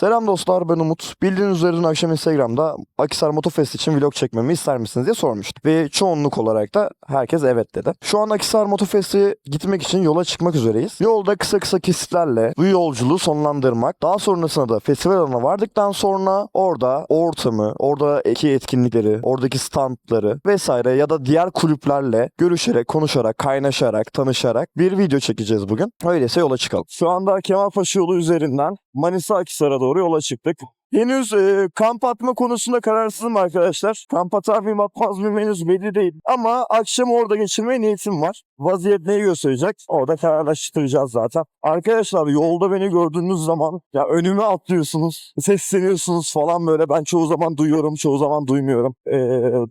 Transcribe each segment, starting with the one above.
Selam dostlar ben Umut. Bildiğiniz üzere dün akşam Instagram'da Akisar Motofest için vlog çekmemi ister misiniz diye sormuştum. Ve çoğunluk olarak da herkes evet dedi. Şu an Akisar Motofest'e gitmek için yola çıkmak üzereyiz. Yolda kısa kısa kesitlerle bu yolculuğu sonlandırmak. Daha sonrasında da festival alanına vardıktan sonra orada ortamı, oradaki etkinlikleri, oradaki standları vesaire ya da diğer kulüplerle görüşerek, konuşarak, kaynaşarak, tanışarak bir video çekeceğiz bugün. Öyleyse yola çıkalım. Şu anda Kemalpaşa yolu üzerinden Manisa Akisar'a doğru yola çıktık. Henüz e, kamp atma konusunda kararsızım arkadaşlar. Kamp atar mıyım atmaz mıyım henüz belli değil. Ama akşam orada geçirmeye niyetim var. Vaziyet neyi gösterecek? Orada kararlaştıracağız zaten. Arkadaşlar yolda beni gördüğünüz zaman ya önüme atlıyorsunuz, sesleniyorsunuz falan böyle. Ben çoğu zaman duyuyorum, çoğu zaman duymuyorum. E,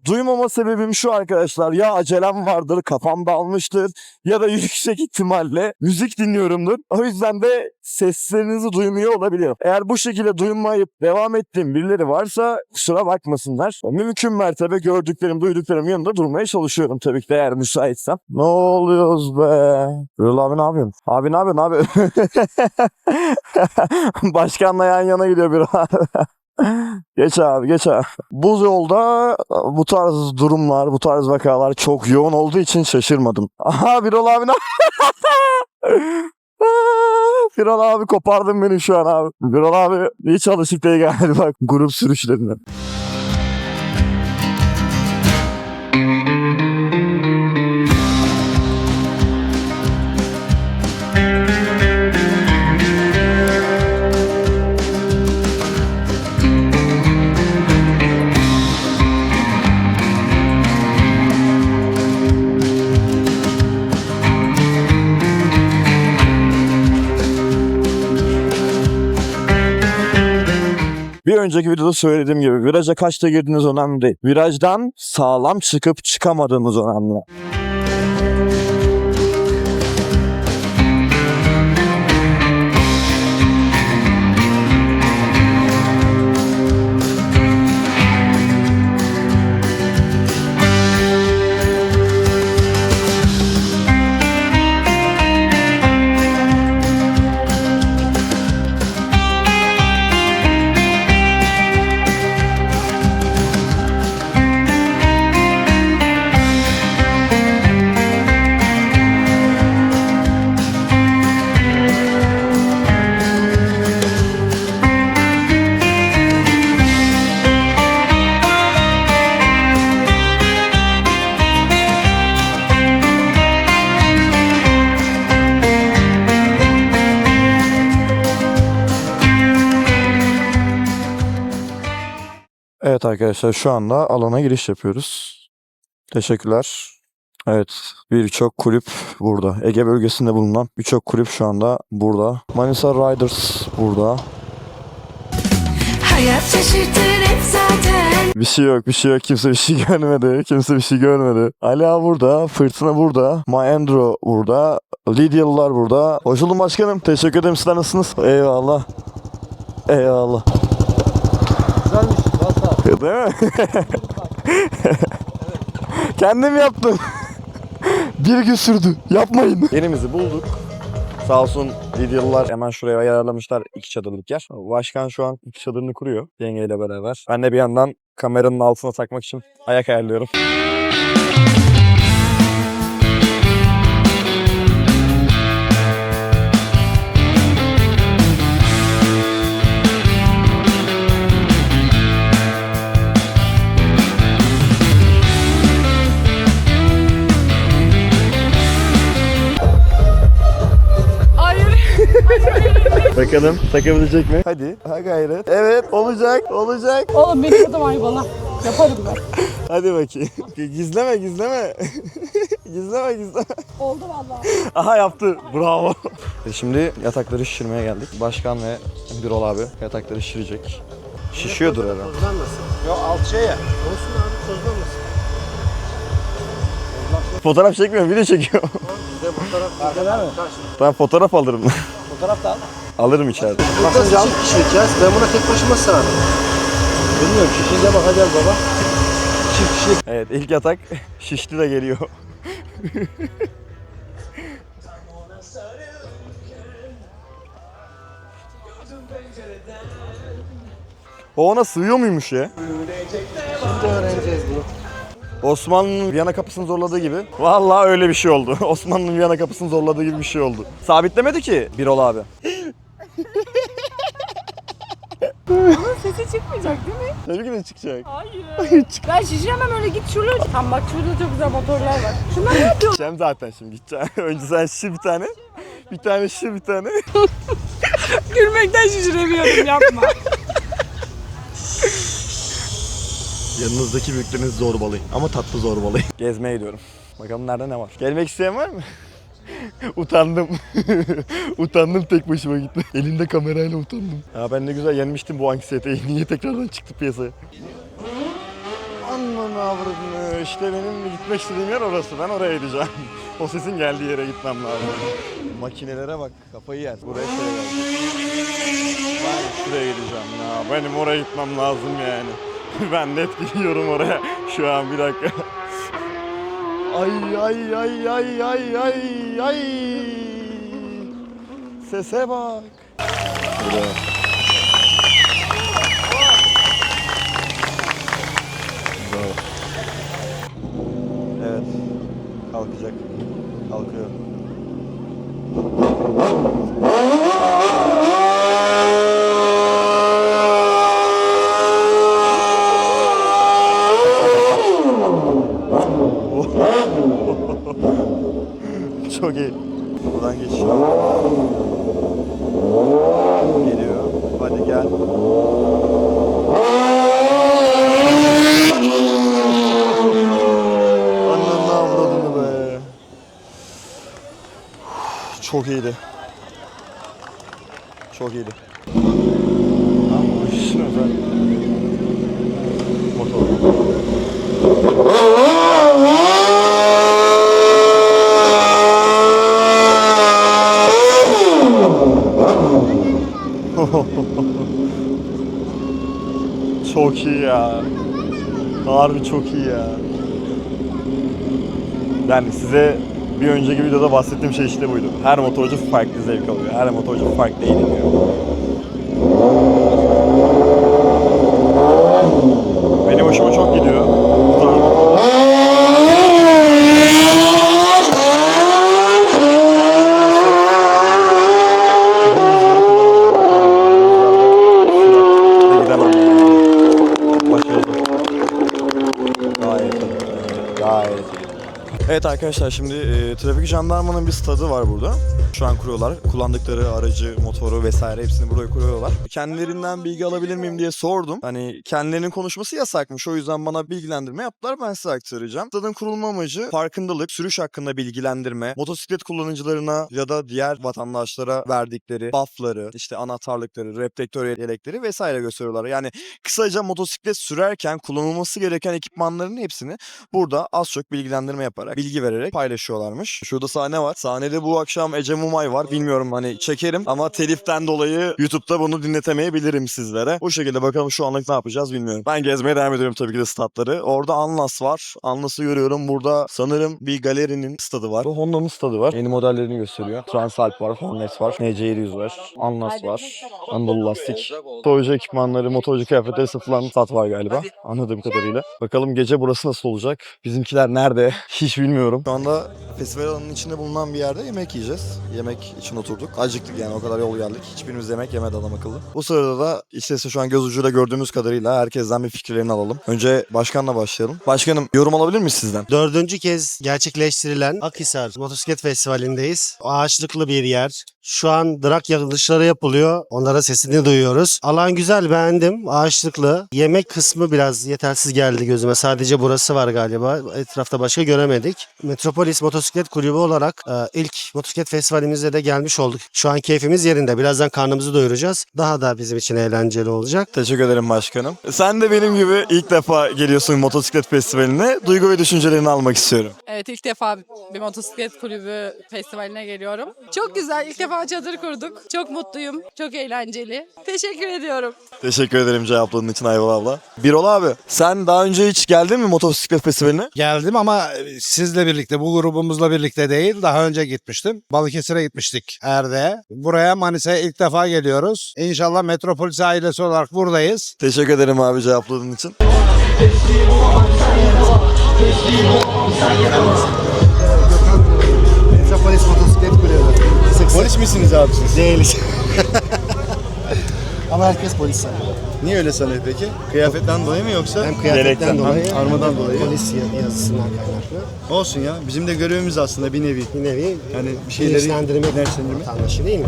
duymama sebebim şu arkadaşlar. Ya acelem vardır, kafam dağılmıştır ya da yüksek ihtimalle müzik dinliyorumdur. O yüzden de seslerinizi duymuyor olabilirim. Eğer bu şekilde duymayıp devam ettiğim birileri varsa kusura bakmasınlar. Mümkün mertebe gördüklerim, duyduklarım yanında durmaya çalışıyorum tabii ki de eğer müsaitsem. Ne oluyoruz be? Rıl abi ne yapıyorsun? Abi ne yapıyorsun abi? Başkanla yan yana gidiyor bir. Geç abi geç abi. Bu yolda bu tarz durumlar, bu tarz vakalar çok yoğun olduğu için şaşırmadım. Aha Birol abi ne Birol abi kopardın beni şu an abi. Birol abi hiç alışık değil galiba grup sürüşlerine. Önceki videoda söylediğim gibi viraja kaçta girdiğiniz önemli değil. Virajdan sağlam çıkıp çıkamadığımız önemli. Arkadaşlar şu anda alana giriş yapıyoruz. Teşekkürler. Evet birçok kulüp burada. Ege bölgesinde bulunan birçok kulüp şu anda burada. Manisa Riders burada. Hayat şaşırtır hep zaten Bir şey yok bir şey yok kimse bir şey görmedi. Kimse bir şey görmedi. Ala burada. Fırtına burada. Maendro burada. Lidyalılar burada. Hoş buldum başkanım. Teşekkür ederim sizler nasılsınız? Eyvallah. Eyvallah. Güzelmiş. Değil mi? Kendim yaptım. Bir gün sürdü. Yapmayın. Yerimizi bulduk. Sağ olsun Lidyalılar hemen şuraya ayarlamışlar iki çadırlık yer. Başkan şu an iki çadırını kuruyor yengeyle beraber. Ben de bir yandan kameranın altına takmak için ayak ayarlıyorum. Bakalım takabilecek mi? Hadi. Ha gayret. Evet olacak olacak. Oğlum biliyordum ay bana. Yaparım ben. Hadi bakayım. Gizleme gizleme. gizleme gizleme. Oldu vallahi. Aha yaptı. Bravo. E Şimdi yatakları şişirmeye geldik. Başkan ve Birol abi yatakları şişirecek. Şişiyordur herhalde. Tozlanmasın. Yok alçıya ya. Olsun abi tozlanmasın. Fotoğraf çekmiyorum video çekiyorum. Bizde fotoğraf eder mi? ben fotoğraf alırım. Fotoğraf da al. Alırım içeride. Basınca çift kişilik ya. Ben buna tek başıma sığarım. Bilmiyorum şişince bakacağız baba. Çift kişilik. Evet ilk yatak şişti de geliyor. O ona sığıyor muymuş ya? Şimdi öğreneceğiz bunu. Osmanlı'nın Viyana kapısını zorladığı gibi. Vallahi öyle bir şey oldu. Osmanlı'nın Viyana kapısını zorladığı gibi bir şey oldu. Sabitlemedi ki Birol abi. Sesi çıkmayacak değil mi? Tabii ki de çıkacak. Hayır. ben şişiremem öyle git şuraya. Tam bak şurada çok güzel motorlar var. Şunlar ne yapıyor? Gideceğim zaten şimdi gideceğim. Önce sen şişir bir tane. Bir tane şişir bir tane. Gülmekten şişiremiyorum yapma. Yanınızdaki büyüklerinizi zorbalayın. Ama tatlı zorbalayın. Gezmeye gidiyorum. Bakalım nerede ne var. Gelmek isteyen var mı? utandım. utandım tek başıma gitti. Elimde kamerayla utandım. Ya ben ne güzel yenmiştim bu anksiyeteyi. Niye tekrardan çıktı piyasaya? Anlamı avradını. İşte benim gitmek istediğim yer orası. Ben oraya gideceğim. o sesin geldiği yere gitmem lazım. Makinelere bak. Kafayı yer. Buraya şuraya geldim. Ben şuraya gideceğim ya. Benim oraya gitmem lazım yani. ben net gidiyorum oraya. Şu an bir dakika. Ay ay ay ay ay ay ay. Sese bak. Bravo. Evet. Kalkacak. Kalkıyor. Çok iyi. Buradan geçiyor. Geliyor. Hadi gel. Ananı avradını be. Çok iyiydi. Çok iyiydi. Ama bu işin özel. Motor. Çok iyi ya. Harbi çok iyi ya. Yani size bir önceki videoda bahsettiğim şey işte buydu. Her motorcu farklı zevk alıyor. Her motorcu farklı eğleniyor. Benim hoşuma çok gidiyor. Evet arkadaşlar şimdi e, trafik jandarmanın bir stadı var burada. Şu an kuruyorlar. Kullandıkları aracı, motoru vesaire hepsini buraya kuruyorlar. Kendilerinden bilgi alabilir miyim diye sordum. Hani kendilerinin konuşması yasakmış. O yüzden bana bilgilendirme yaptılar. Ben size aktaracağım. Stadın kurulma amacı farkındalık, sürüş hakkında bilgilendirme, motosiklet kullanıcılarına ya da diğer vatandaşlara verdikleri buffları, işte anahtarlıkları, reflektör yelekleri vesaire gösteriyorlar. Yani kısaca motosiklet sürerken kullanılması gereken ekipmanların hepsini burada az çok bilgilendirme yaparak, bilgi vererek paylaşıyorlarmış. Şurada sahne var. Sahnede bu akşam Ece Mumay var. Bilmiyorum hani çekerim ama teliften dolayı YouTube'da bunu dinletemeyebilirim sizlere. Bu şekilde bakalım şu anlık ne yapacağız bilmiyorum. Ben gezmeye devam ediyorum tabii ki de statları. Orada Anlas var. Anlas'ı görüyorum. Burada sanırım bir galerinin stadı var. Bu Honda'nın stadı var. Yeni modellerini gösteriyor. Transalp var, Hornet var, NC700 var, Anlas var, Anadolu Lastik. Motorcu ekipmanları, motorcu kıyafetleri satılan stat var galiba. Anladığım kadarıyla. Bakalım gece burası nasıl olacak? Bizimkiler nerede? Hiç bilmiyorum. Şu anda festival alanının içinde bulunan bir yerde yemek yiyeceğiz. Yemek için oturduk. Acıktık yani o kadar yol geldik. Hiçbirimiz yemek yemedi adam akıllı. Bu sırada da işte şu an göz ucuyla gördüğümüz kadarıyla herkesten bir fikirlerini alalım. Önce başkanla başlayalım. Başkanım yorum alabilir miyiz sizden? Dördüncü kez gerçekleştirilen Akhisar Motosiklet Festivali'ndeyiz. Ağaçlıklı bir yer. Şu an drag yarışları yapılıyor. Onlara sesini duyuyoruz. Alan güzel beğendim. Ağaçlıklı. Yemek kısmı biraz yetersiz geldi gözüme. Sadece burası var galiba. Etrafta başka göremedik. Metropolis Motosiklet Kulübü olarak e, ilk motosiklet festivalimizde de gelmiş olduk. Şu an keyfimiz yerinde. Birazdan karnımızı doyuracağız. Daha da bizim için eğlenceli olacak. Teşekkür ederim başkanım. Sen de benim gibi ilk defa geliyorsun motosiklet festivaline. Duygu ve düşüncelerini almak istiyorum. Evet ilk defa bir motosiklet kulübü festivaline geliyorum. Çok güzel ilk defa çadır kurduk. Çok mutluyum. Çok eğlenceli. Teşekkür ediyorum. Teşekkür ederim cevapladığın için Ayval abla. Birol abi sen daha önce hiç geldin mi motosiklet festivaline? Geldim ama siz bizle birlikte, bu grubumuzla birlikte değil. Daha önce gitmiştim. Balıkesir'e gitmiştik Erde'ye. Buraya Manisa'ya ilk defa geliyoruz. İnşallah Metropolis ailesi olarak buradayız. Teşekkür ederim abi cevapladığın için. Metropolis motosiklet kulübü. Polis misiniz abi siz? Değiliz. Ama herkes polis sanıyor. Niye öyle sanıyor peki? Kıyafetten dolayı mı yoksa? Hem kıyafetten dolayı hem armadan dolayı. polis ya- yazısından kaynaklı. Olsun ya. Bizim de görevimiz aslında bir nevi. Bir nevi Yani bir şeyleri bilinçlendirmek bilinçlendirmek. vatandaşı değil mi?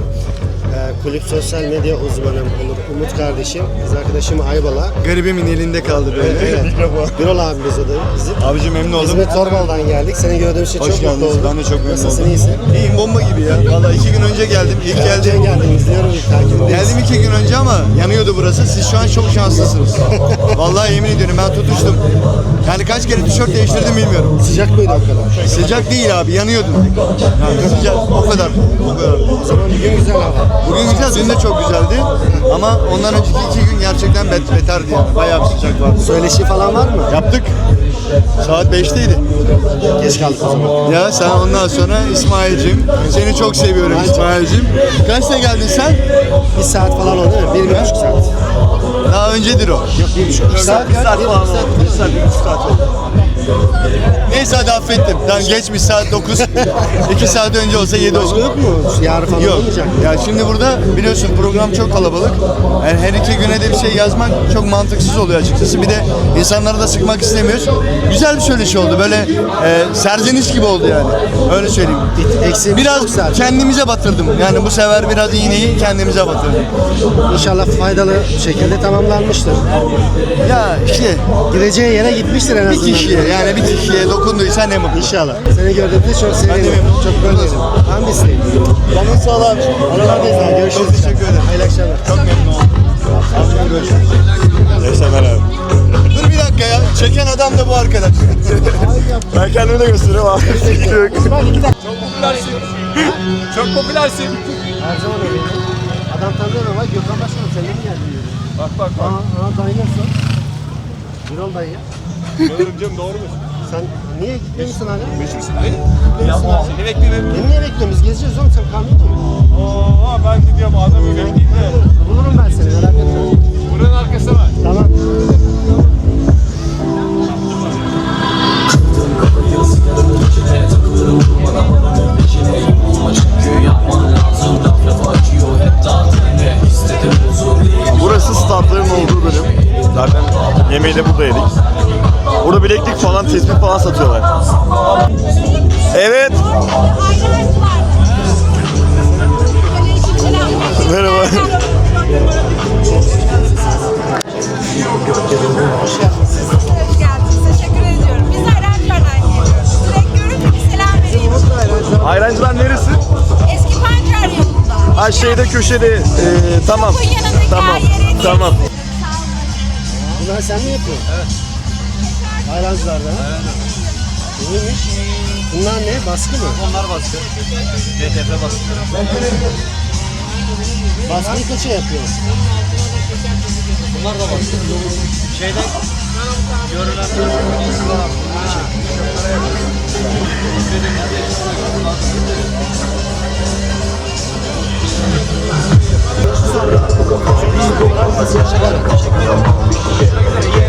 Ee, kulüp sosyal medya uzmanım Umut, Umut kardeşim, kız arkadaşım Aybala. Garibimin elinde kaldı böyle. Evet. Birol abimiz da bizim. Abicim memnun oldum. İzmir Torbalı'dan geldik. Seni gördüğümüz için Hoş çok mutlu geldiniz. oldum. Ben de çok memnun Nasılsın, oldum. iyisin? İyiyim bomba gibi ya. Vallahi iki gün önce geldim. İlk Erken geldim. geldin, izliyorum takip Geldim iki gün önce ama yanıyordu burası. Siz şu an çok şanslısınız. Vallahi yemin ediyorum ben tutuştum. Yani kaç kere tişört değiştirdim bilmiyorum. Sıcak mıydı o kadar? Sıcak değil abi yanıyordum. Yani sıcak o kadar. O kadar. Bugün güzel hava. Bugün güzel, dün de çok güzeldi. Ama ondan önceki iki gün gerçekten bet beterdi yani. Bayağı bir sıcak vardı. Söyleşi falan var mı? Yaptık. Saat 5'teydi. Geç kaldık o zaman. Ya sen ondan sonra İsmail'cim. Seni çok seviyorum İsmail'cim. Kaçta geldin sen? Bir saat falan oldu değil mi? Bir, bir buçuk saat. Daha öncedir o. Yok bir. Bir saat, Bir saat falan oldu. Bir saat, bir buçuk saat oldu. Neyse hadi affettim. Tamam geçmiş saat 9. 2 saat önce olsa 7 olur. Yok mu? Yarın falan Yok. olmayacak. Ya şimdi burada biliyorsun program çok kalabalık. Yani her iki güne de bir şey yazmak çok mantıksız oluyor açıkçası. Bir de insanları da sıkmak istemiyoruz. Güzel bir söyleşi oldu. Böyle e, serzeniş gibi oldu yani. Öyle söyleyeyim. Eksiğimiz Biraz zaten. kendimize batırdım. Yani bu sefer biraz iğneyi kendimize batırdım. İnşallah faydalı şekilde tamamlanmıştır. Ya işte Gideceği yere gitmiştir en bir azından. kişiye yani bir kişiye dokunduysa ne mutlu. İnşallah. Seni gördüğümde çok Ben de sevindim. memnun Çok bölmedim. Ben de isteyim. Canın sağ ol abi. Oralardayız abi. Görüşürüz. Çok teşekkür ederim. Hayırlı akşamlar. Çok memnun oldum. Abi görüşürüz. Yaşamer abi. Dur bir dakika ya. Çeken adam da bu arkadaş. Ben kendimi de gösteriyorum abi. Çok popülersin. Her zaman öyle. Adam tanıyorum ama Gökhan Başkanım sen de mi geldin diyor. Bak bak Aa, aa dayı nasıl? Birol dayı. Doğru canım doğru mu? Sen niye gitmemişsin hala? Meşhursun değil mi? Seni bekledim. Beni niye bekliyorsun? Biz gezeceğiz oğlum sen kamyon mu? Oo ben de diyorum adamı bekleyeyim de. Bulurum ben seni merak etme. Buranın arkası var. Tamam. Burası statların olduğu bölüm. Zaten yemeği de burada yedik. Burada bileklik falan, tespih falan satıyorlar. Evet. Merhaba. Ayrancılar neresi? Eski pancar yolunda. Ha şeyde köşede. Ee, tamam. Tamam. Tamam. Bunları sen mi yapıyorsun? Evet. Ayrancılar'da. ha? İyiymiş. Bunlar ne? Baskı mı? Onlar baskı. DTF baskı. Baskıyı kaça yapıyorsun? Bunlar da baskı. Şeyden görülen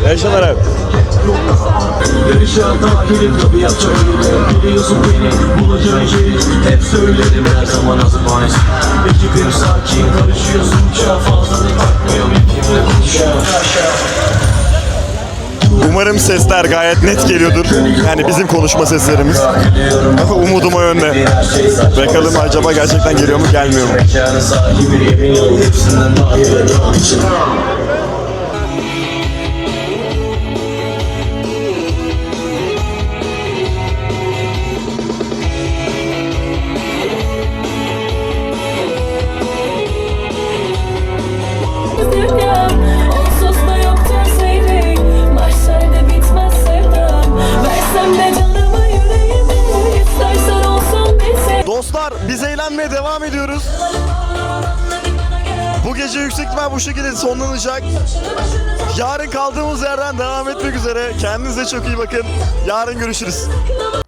Yaşamer abi. Perişan takirim tabiat öyle Biliyorsun beni bulacağın yeri Hep söyledim her zaman hazır maalesef Ekibim sakin karışıyorsun Çok fazla da bakmıyorum Kimle konuşuyorum Umarım sesler gayet net geliyordur. Yani bizim konuşma seslerimiz. Umudum o yönde. Bakalım acaba gerçekten geliyor mu gelmiyor mu? Dostlar biz eğlenmeye devam ediyoruz. Bu gece yüksek ihtimal bu şekilde sonlanacak. Yarın kaldığımız yerden devam etmek üzere. Kendinize çok iyi bakın. Yarın görüşürüz.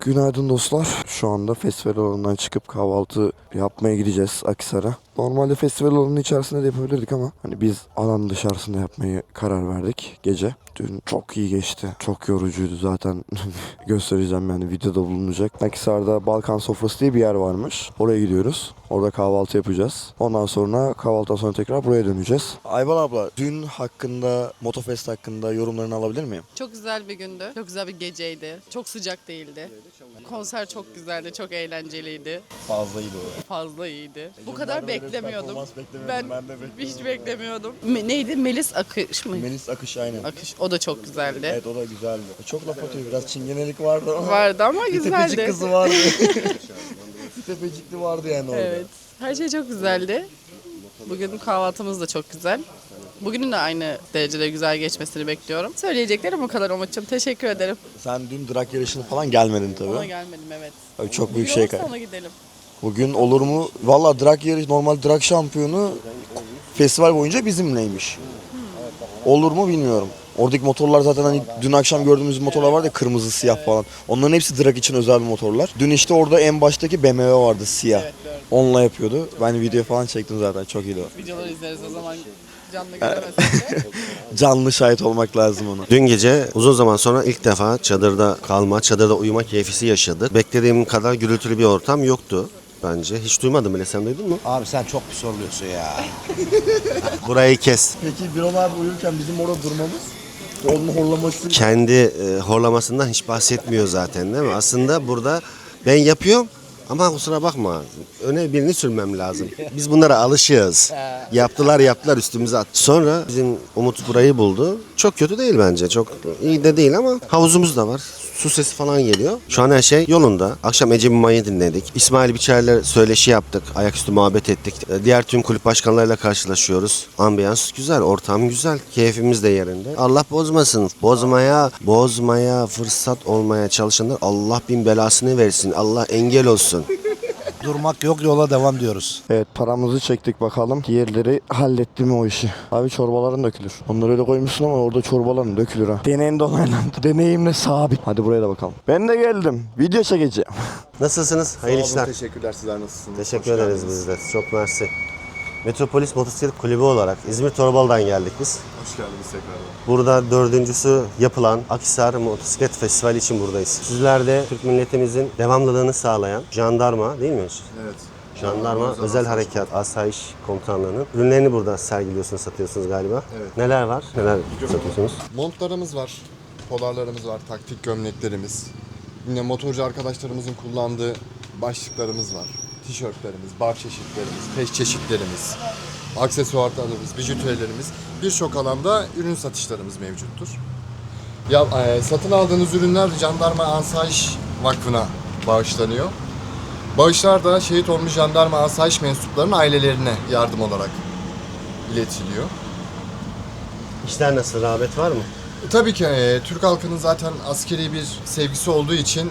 Günaydın dostlar. Şu anda festival alanından çıkıp kahvaltı yapmaya gideceğiz Akisar'a. Normalde festival alanının içerisinde de yapabilirdik ama hani biz alan dışarısında yapmayı karar verdik gece. Dün çok iyi geçti. Çok yorucuydu zaten. Göstereceğim yani videoda bulunacak. Akisar'da Balkan Sofrası diye bir yer varmış. Oraya gidiyoruz. Orada kahvaltı yapacağız. Ondan sonra kahvaltıdan sonra tekrar buraya döneceğiz. Ayval abla dün hakkında, Motofest hakkında yorumlarını alabilir miyim? Çok güzel bir gündü. Çok güzel bir geceydi. Çok sıcak değildi. Konser çok güzeldi. Çok eğlenceliydi. Fazlaydı o. Fazla iyiydi. Bu kadar beklemiyordum. performans beklemiyordum, Ben, ben de beklemiyordum. hiç beklemiyordum. Me- neydi? Melis Akış mı? Melis Akış aynen. Akış. O da çok güzeldi. Evet o da güzeldi. Çok laf atıyor biraz çingenelik vardı ama. Vardı ama güzeldi. tepecik kızı vardı. tepecikli vardı yani orada. Evet. Her şey çok güzeldi. Bugün kahvaltımız da çok güzel. Bugünün de aynı derecede güzel geçmesini bekliyorum. Söyleyeceklerim bu kadar Umut'cum. Teşekkür ederim. Sen dün drag yarışına falan gelmedin tabii. Ona gelmedim evet. Abi çok büyük şey olursa kay. ona gidelim. Bugün olur mu? Valla drag yarış normal drag şampiyonu festival boyunca bizimleymiş. Olur mu bilmiyorum. Oradaki motorlar zaten hani dün akşam gördüğümüz motorlar vardı ya kırmızı siyah falan. Onların hepsi drag için özel motorlar. Dün işte orada en baştaki BMW vardı siyah. Onunla yapıyordu. Ben video falan çektim zaten çok iyiydi o. Videoları izleriz o zaman canlı göremezsek de. Canlı şahit olmak lazım ona. Dün gece uzun zaman sonra ilk defa çadırda kalma, çadırda uyuma keyfisi yaşadık. Beklediğim kadar gürültülü bir ortam yoktu bence. Hiç duymadım bile sen duydun mu? Abi sen çok pis oluyorsun ya. Burayı kes. Peki Birol abi uyurken bizim orada durmamız onun horlaması Kendi e, horlamasından hiç bahsetmiyor zaten değil mi? Aslında burada ben yapıyorum ama kusura bakma öne birini sürmem lazım. Biz bunlara alışığız. Yaptılar yaptılar üstümüze at. Sonra bizim Umut burayı buldu. Çok kötü değil bence. Çok iyi de değil ama havuzumuz da var. Su sesi falan geliyor. Şu an her şey yolunda. Akşam Ece Mimay'ı dinledik. İsmail Biçer'le söyleşi yaptık. Ayaküstü muhabbet ettik. E, Diğer tüm kulüp başkanlarıyla karşılaşıyoruz. Ambiyans güzel, ortam güzel. Keyfimiz de yerinde. Allah bozmasın. Bozmaya, bozmaya fırsat olmaya çalışanlar Allah bin belasını versin. Allah engel olsun. Durmak yok yola devam diyoruz. Evet paramızı çektik bakalım. Diğerleri halletti mi o işi? Abi çorbaların dökülür. Onları öyle koymuşsun ama orada çorbaların dökülür ha. Deneyimde onaylandı. Deneyimle sabit. Hadi buraya da bakalım. Ben de geldim. Video çekeceğim. Nasılsınız? Hayırlı işler. Teşekkürler sizler nasılsınız? Teşekkür ederiz biz de. Çok mersi. Metropolis Motosiklet Kulübü olarak İzmir Torbalı'dan geldik biz. Hoş geldiniz tekrardan. Burada dördüncüsü yapılan Akhisar Motosiklet Festivali için buradayız. Sizler de Türk milletimizin devamlılığını sağlayan jandarma değil mi? Evet. Jandarma Özel Harekat Asayiş Komutanlığı'nın ürünlerini burada sergiliyorsunuz, satıyorsunuz galiba. Evet. Neler var? Neler satıyorsunuz? Montlarımız var, polarlarımız var, taktik gömleklerimiz. Yine motorcu arkadaşlarımızın kullandığı başlıklarımız var. Tişörtlerimiz, bar çeşitlerimiz, peş çeşitlerimiz, aksesuarlarımız, bijuterilerimiz. Birçok alanda ürün satışlarımız mevcuttur. Ya, e, satın aldığınız ürünler Jandarma Asayiş Vakfı'na bağışlanıyor. Bağışlar da şehit olmuş jandarma asayiş mensuplarının ailelerine yardım olarak iletiliyor. İşler nasıl? Rağbet var mı? Tabii ki e, Türk halkının zaten askeri bir sevgisi olduğu için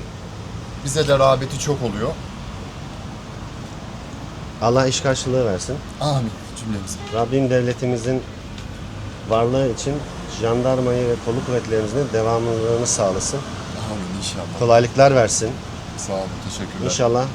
bize de rağbeti çok oluyor. Allah iş karşılığı versin. Amin cümlemize. Rabbim devletimizin varlığı için jandarmayı ve kolu kuvvetlerimizin devamlılığını sağlasın. Amin inşallah. Kolaylıklar versin. Sağ olun teşekkürler. İnşallah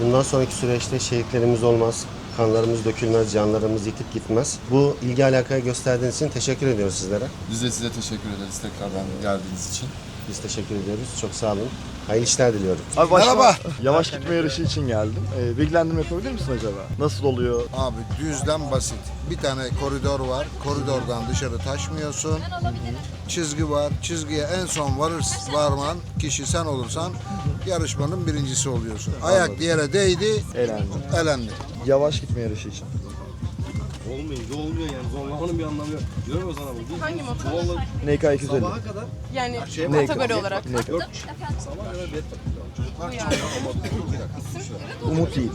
bundan sonraki süreçte şehitlerimiz olmaz, kanlarımız dökülmez, canlarımız yitip gitmez. Bu ilgi alakayı gösterdiğiniz için teşekkür ediyoruz sizlere. Biz de size teşekkür ederiz tekrardan geldiğiniz için. Biz teşekkür ediyoruz. Çok sağ olun. Hayırlı işler diliyorum. Abi Merhaba. Yavaş gitme yarışı için geldim. Ee, bilgilendirme yapabilir misin acaba? Nasıl oluyor? Abi düzden basit. Bir tane koridor var. Koridordan dışarı taşmıyorsun. Çizgi var. Çizgiye en son varır varman kişi sen olursan yarışmanın birincisi oluyorsun. Ayak yere değdi, Elendi. elendi. Yavaş gitme yarışı için. Olmayınca olmuyor yani. Zorlamanın bir anlamı yok. Diyorum ya sana bu. Hangi motor? NK 250. Yani Ne- kategori olarak. Ne- Umut Yiğit.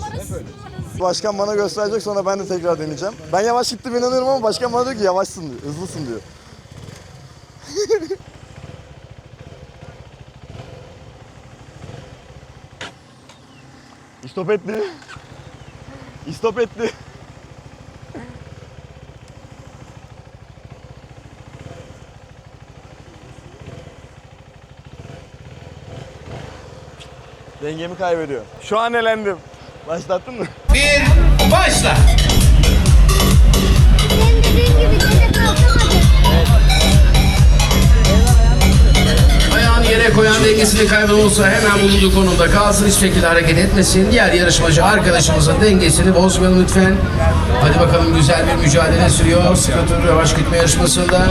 Başkan bana gösterecek sonra ben de tekrar deneyeceğim. Ben yavaş gittim inanıyorum ama başkan bana diyor ki yavaşsın diyor, hızlısın diyor. İstop etti. İstop etti. Dengemi kaybediyor. Şu an elendim. Başlattın mı? Bir, başla. Ayağını yere koyan dengesini kaybolursa hemen bulunduğu konumda kalsın. Hiçbir şekilde hareket etmesin. Diğer yarışmacı arkadaşımızın dengesini bozmayalım lütfen. Hadi bakalım güzel bir mücadele sürüyor. Skatör yavaş gitme yarışmasında.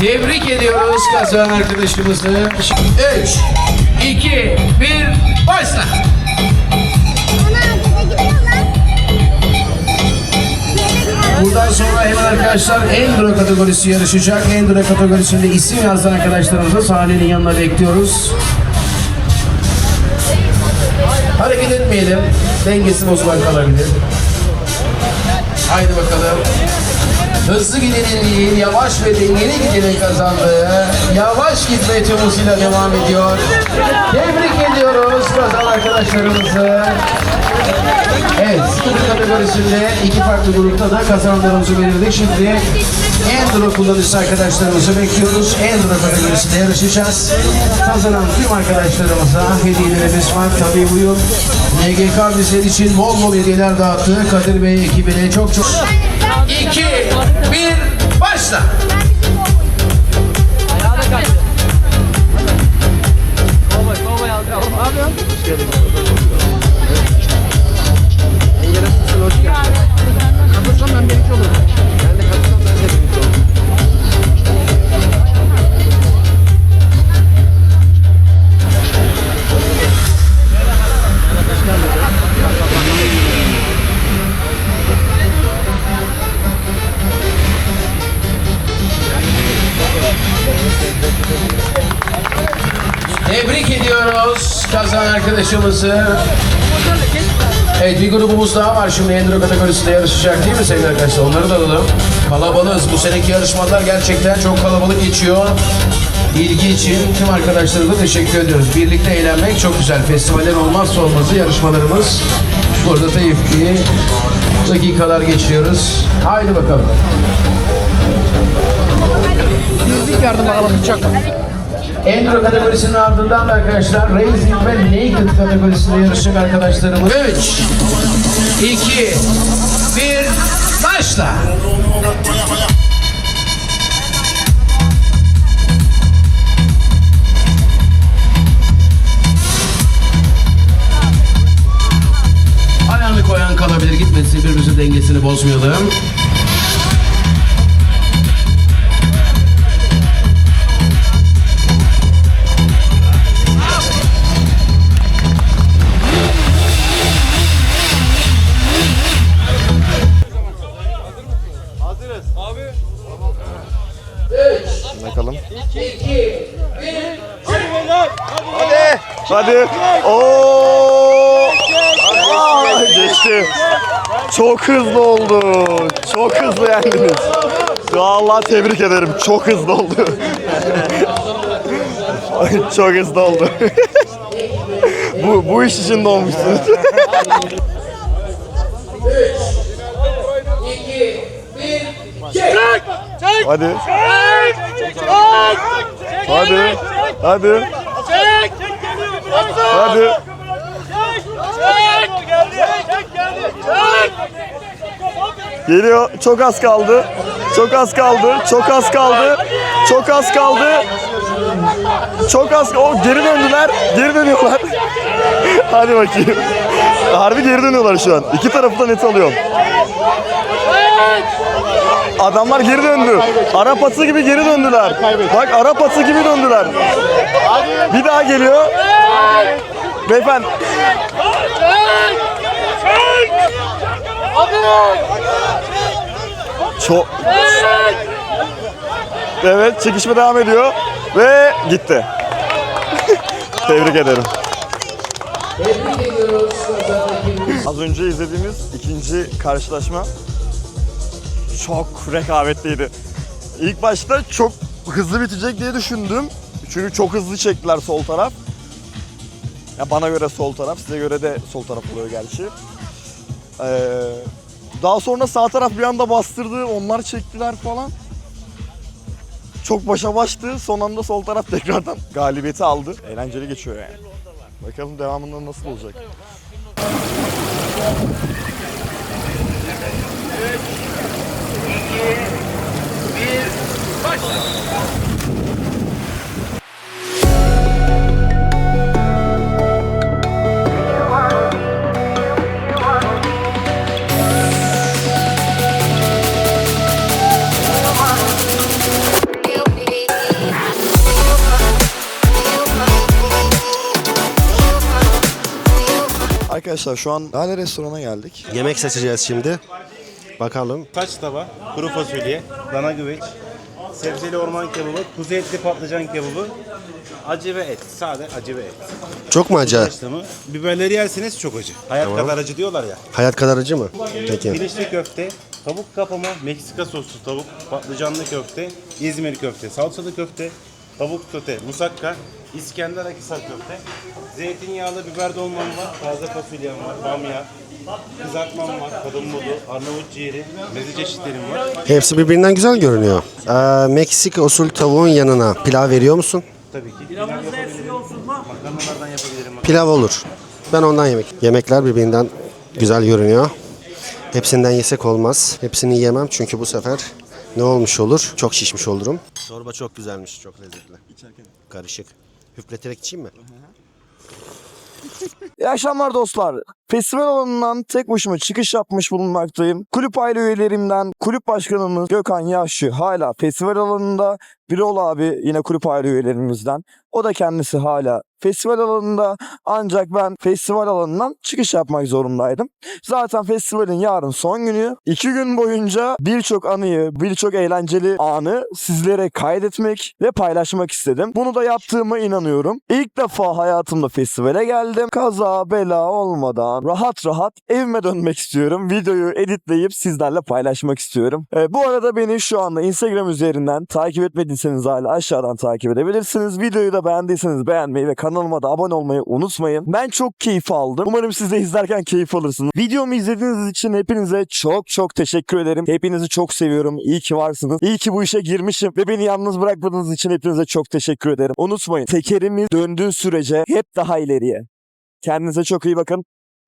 Tebrik ediyoruz kazanan arkadaşımızı. 3, 2, 1, başla. Buradan sonra hemen arkadaşlar Enduro kategorisi yarışacak. Enduro kategorisinde isim yazan arkadaşlarımızı sahnenin yanına bekliyoruz. Hareket etmeyelim. Dengesi bozulan kalabilir. Haydi bakalım. Hızlı gidenin değil, yavaş ve dengeli gidenin kazandığı yavaş gitme tümüsüyle devam ediyor. Tebrik ediyoruz kazanan arkadaşlarımızı. Evet, scooter kategorisinde iki farklı grupta da kazananlarımızı belirledik. Şimdi Enduro kullanıcısı arkadaşlarımızı bekliyoruz. Enduro kategorisinde yarışacağız. Kazanan tüm arkadaşlarımıza hediyelerimiz var. Tabii bu yıl NGK bizler için bol bol hediyeler dağıttı. Kadir Bey ekibine çok çok... 2, 1, arkadaşımızı. Evet bir grubumuz daha var şimdi Enduro kategorisinde yarışacak değil mi sevgili arkadaşlar? Onları da alalım. Kalabalığız. Bu seneki yarışmalar gerçekten çok kalabalık geçiyor. İlgi için tüm arkadaşlarımıza teşekkür ediyoruz. Birlikte eğlenmek çok güzel. Festivallerin olmazsa olmazı yarışmalarımız. Burada keyifli dakikalar geçiriyoruz. Haydi bakalım. Enduro kategorisinin ardından da arkadaşlar Racing ve Naked kategorisinde yarışacak arkadaşlarımız. 3, 2, 1, başla. Ayağını koyan kalabilir gitmesin birbirimizin dengesini bozmayalım. Hadi. Oo. Aa, geçti. Çok hızlı oldu. Çok hızlı yendiniz. Vallahi tebrik ederim. Çok hızlı oldu. Çok hızlı oldu. bu bu iş için doğmuşsunuz. Hadi. Hadi. Hadi. Hadi. Geliyor. Çok az kaldı. Çok az kaldı. Çok az kaldı. Çok az kaldı. Çok az. O geri döndüler. Geri dönüyorlar. Hadi bakayım. Harbi geri dönüyorlar şu an. İki tarafı da net alıyorum. Adamlar geri döndü. Arap atı gibi geri döndüler. Bak Arap atı gibi döndüler. Bir daha geliyor. Beyefendi. Çok... Evet çekişme devam ediyor. Ve gitti. Tebrik ederim. Az önce izlediğimiz ikinci karşılaşma çok rekabetliydi. İlk başta çok hızlı bitecek diye düşündüm. Çünkü çok hızlı çektiler sol taraf. Ya bana göre sol taraf, size göre de sol taraf oluyor gerçi. Ee, daha sonra sağ taraf bir anda bastırdı, onlar çektiler falan. Çok başa baştı. Son anda sol taraf tekrardan galibiyeti aldı. Eğlenceli geçiyor yani. Bakalım devamında nasıl olacak. Arkadaşlar şu an Lale Restoran'a geldik. Yemek seçeceğiz şimdi. Bakalım. Taş tava, kuru fasulye, dana güveç, sebzeli orman kebabı, kuzu etli patlıcan kebabı, acı ve et. Sade acı ve et. Çok mu acı? Biberleri yerseniz çok acı. Hayat Tamam. kadar acı diyorlar ya. Hayat kadar acı mı? Peki. Pirinçli köfte, tavuk kapama, Meksika soslu tavuk, patlıcanlı köfte, İzmir köfte, salçalı köfte, tavuk köfte, musakka, İskender Akisar köfte, zeytinyağlı biber dolmam var, taze fasulyem var, bamya, kızartmam var, kadın budu, Arnavut ciğeri, meze çeşitlerim var. Hepsi birbirinden güzel görünüyor. Ee, Meksika usul tavuğun yanına pilav veriyor musun? Tabii ki. Pilav yapabilirim. Makarnalardan yapabilirim. Pilav olur. Ben ondan yemek. Yemekler birbirinden güzel görünüyor. Hepsinden yesek olmaz. Hepsini yiyemem çünkü bu sefer ne olmuş olur? Çok şişmiş olurum. Çorba çok güzelmiş, çok lezzetli. Karışık. Hüpleterek içeyim mi? İyi akşamlar dostlar. Festival alanından tek başıma çıkış yapmış bulunmaktayım. Kulüp aile üyelerimden kulüp başkanımız Gökhan Yaşlı hala festival alanında. Birol abi yine kulüp aile üyelerimizden. O da kendisi hala festival alanında. Ancak ben festival alanından çıkış yapmak zorundaydım. Zaten festivalin yarın son günü. İki gün boyunca birçok anıyı, birçok eğlenceli anı sizlere kaydetmek ve paylaşmak istedim. Bunu da yaptığıma inanıyorum. İlk defa hayatımda festivale geldim. Kaza bela olmadan rahat rahat evime dönmek istiyorum. Videoyu editleyip sizlerle paylaşmak istiyorum. Ee, bu arada beni şu anda Instagram üzerinden takip etmediyseniz hala aşağıdan takip edebilirsiniz. Videoyu da beğendiyseniz beğenmeyi ve kanalıma da abone olmayı unutmayın. Ben çok keyif aldım. Umarım siz de izlerken keyif alırsınız. Videomu izlediğiniz için hepinize çok çok teşekkür ederim. Hepinizi çok seviyorum. İyi ki varsınız. İyi ki bu işe girmişim ve beni yalnız bırakmadığınız için hepinize çok teşekkür ederim. Unutmayın tekerimiz döndüğü sürece hep daha ileriye. Kendinize çok iyi bakın.